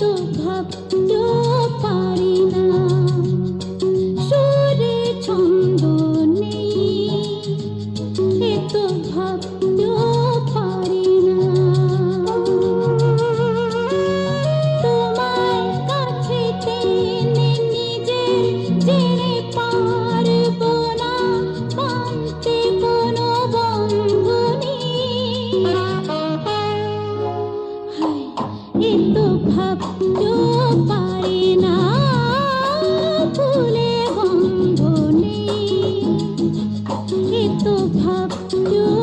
তো ভাবতেও পারি না। সুরে ছন্দ নেই এ তো ভাবতেও পারি না। তোমার কাছে টেনে নিজে জেনে পারব না মানতে কোনো বন্ধনী so tough